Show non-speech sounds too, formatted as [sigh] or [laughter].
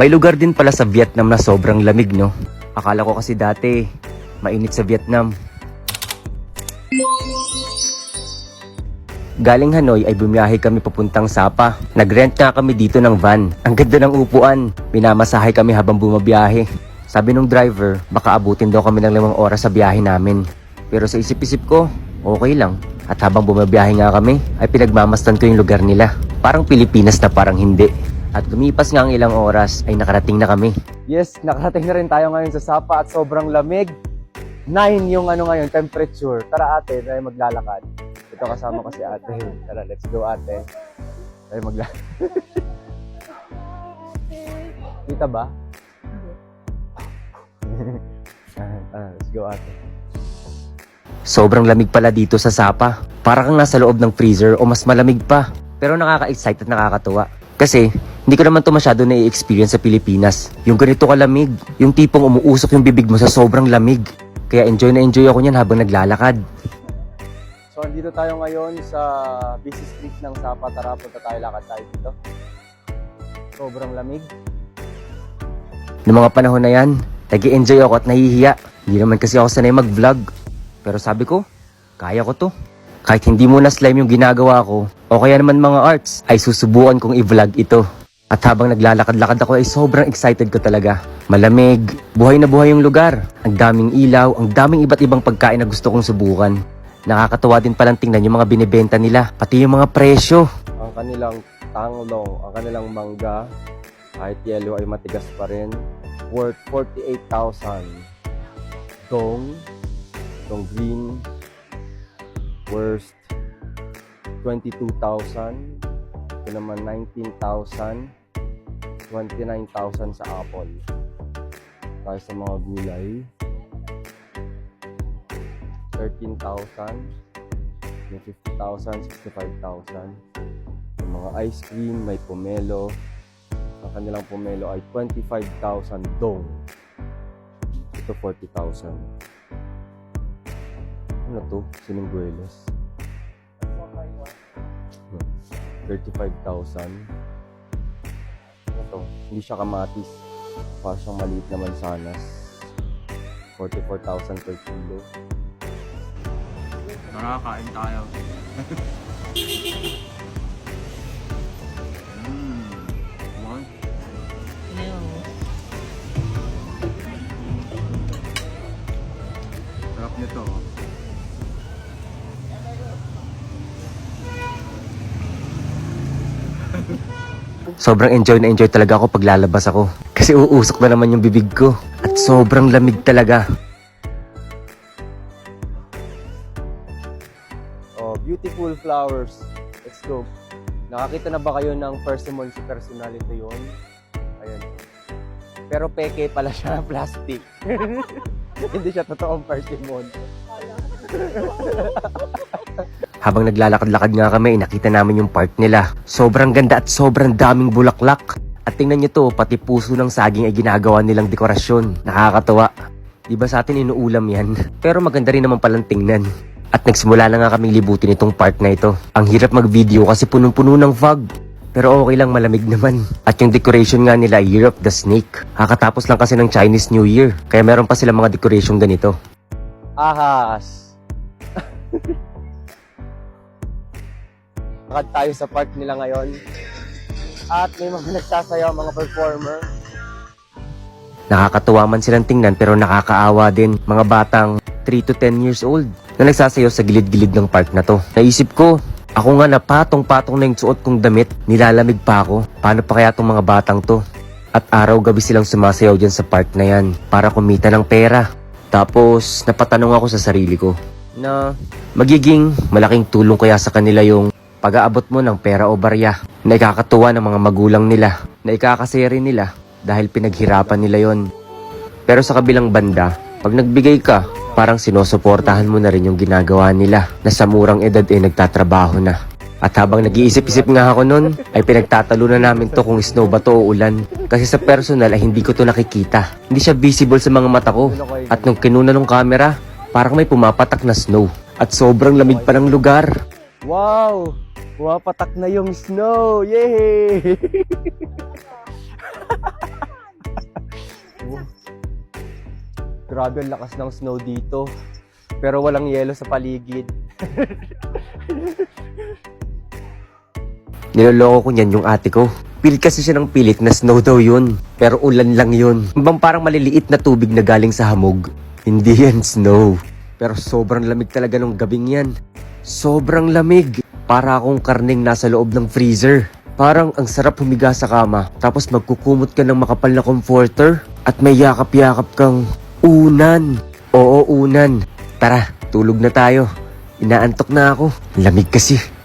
May lugar din pala sa Vietnam na sobrang lamig, no? Akala ko kasi dati, mainit sa Vietnam. Galing Hanoi ay bumiyahe kami papuntang Sapa. Nagrent nga kami dito ng van. Ang ganda ng upuan. Minamasahe kami habang bumabiyahe. Sabi nung driver, baka abutin daw kami ng limang oras sa biyahe namin. Pero sa isip-isip ko, okay lang. At habang bumabiyahe nga kami, ay pinagmamastan ko yung lugar nila. Parang Pilipinas na parang hindi. At lumipas nga ang ilang oras ay nakarating na kami. Yes, nakarating na rin tayo ngayon sa Sapa at sobrang lamig. 9 yung ano ngayon, temperature. Tara ate, tayo maglalakad. Ito kasama ko si ate. Tara, let's go ate. Tayo maglalakad. [laughs] Kita ba? [laughs] ah, let's go ate. Sobrang lamig pala dito sa Sapa. Para kang nasa loob ng freezer o mas malamig pa. Pero nakaka-excite at nakakatuwa. Kasi, hindi ko naman to masyado na-experience sa Pilipinas. Yung ganito kalamig. Yung tipong umuusok yung bibig mo sa sobrang lamig. Kaya enjoy na enjoy ako niyan habang naglalakad. So, andito tayo ngayon sa busy street ng Sapa. Tara, punta tayo, lakad tayo dito. Sobrang lamig. Noong mga panahon na yan, nag enjoy ako at nahihiya. Hindi naman kasi ako sanay mag-vlog. Pero sabi ko, kaya ko to. Kahit hindi mo na slime yung ginagawa ko, o kaya naman mga arts, ay susubukan kong i-vlog ito. At habang naglalakad-lakad ako ay sobrang excited ko talaga. Malamig, buhay na buhay yung lugar. Ang daming ilaw, ang daming iba't ibang pagkain na gusto kong subukan. Nakakatawa din palang tingnan yung mga binibenta nila, pati yung mga presyo. Ang kanilang tanglong, ang kanilang mangga, kahit yellow ay matigas pa rin, worth 48,000. Dong, dong green, worth 22,000. Ito naman 19,000. 29,000 sa apple. Tayo sa mga gulay. 13,000. May 50,000, 65,000. Yung mga ice cream, may pomelo. Ang kanilang pomelo ay 25,000 dong. Ito 40,000. Ano to? Siningguelas. 35,000. Ito, hindi siya kamatis. Para siyang maliit na mansanas. 44,000 per kilo. Tara, kain tayo. mm. One. Sarap nito. oh. Sobrang enjoy na enjoy talaga ako pag lalabas ako. Kasi uusok na naman yung bibig ko. At sobrang lamig talaga. Oh, beautiful flowers. Let's go. Nakakita na ba kayo ng persimmon si personality yun? Ayan. Pero peke pala siya, [laughs] plastic. [laughs] Hindi siya totoong persimmon. [laughs] Habang naglalakad-lakad nga kami, nakita namin yung park nila. Sobrang ganda at sobrang daming bulaklak. At tingnan nyo to, pati puso ng saging ay ginagawa nilang dekorasyon. Nakakatawa. Di ba sa atin inuulam yan? [laughs] Pero maganda rin naman palang tingnan. At nagsimula na nga kaming libutin itong park na ito. Ang hirap mag-video kasi punong-puno ng fog. Pero okay lang malamig naman. At yung decoration nga nila, of the Snake. Kakatapos lang kasi ng Chinese New Year. Kaya meron pa sila mga decoration ganito. Ahas! [laughs] Lakad tayo sa park nila ngayon. At may mga [laughs] nagsasayaw, mga performer. Nakakatuwa man silang tingnan pero nakakaawa din. Mga batang 3 to 10 years old na nagsasayaw sa gilid-gilid ng park na to. Naisip ko, ako nga na patong-patong na yung suot kong damit, nilalamig pa ako. Paano pa kaya tong mga batang to? At araw-gabi silang sumasayaw dyan sa park na yan para kumita ng pera. Tapos, napatanong ako sa sarili ko na magiging malaking tulong kaya sa kanila yung pag-aabot mo ng pera o barya na ikakatuwa ng mga magulang nila, na ikakasaya rin nila dahil pinaghirapan nila yon. Pero sa kabilang banda, pag nagbigay ka, parang sinusuportahan mo na rin yung ginagawa nila na sa murang edad eh nagtatrabaho na. At habang nag-iisip-isip nga ako nun, ay pinagtatalo na namin to kung snow ba to o ulan. Kasi sa personal ay hindi ko to nakikita. Hindi siya visible sa mga mata ko. At nung kinuna ng camera, parang may pumapatak na snow. At sobrang lamig pa ng lugar. Wow! Pumapatak na yung snow! Yay! [laughs] Grabe ang lakas ng snow dito. Pero walang yelo sa paligid. [laughs] Niloloko ko niyan yung ate ko. Pilit kasi siya ng pilit na snow daw yun. Pero ulan lang yun. Bang parang maliliit na tubig na galing sa hamog. Hindi yan snow. Pero sobrang lamig talaga nung gabing yan. Sobrang lamig. Para akong karning nasa loob ng freezer. Parang ang sarap humiga sa kama. Tapos magkukumot ka ng makapal na comforter. At may yakap-yakap kang unan. Oo, unan. Tara, tulog na tayo. Inaantok na ako. Lamig kasi.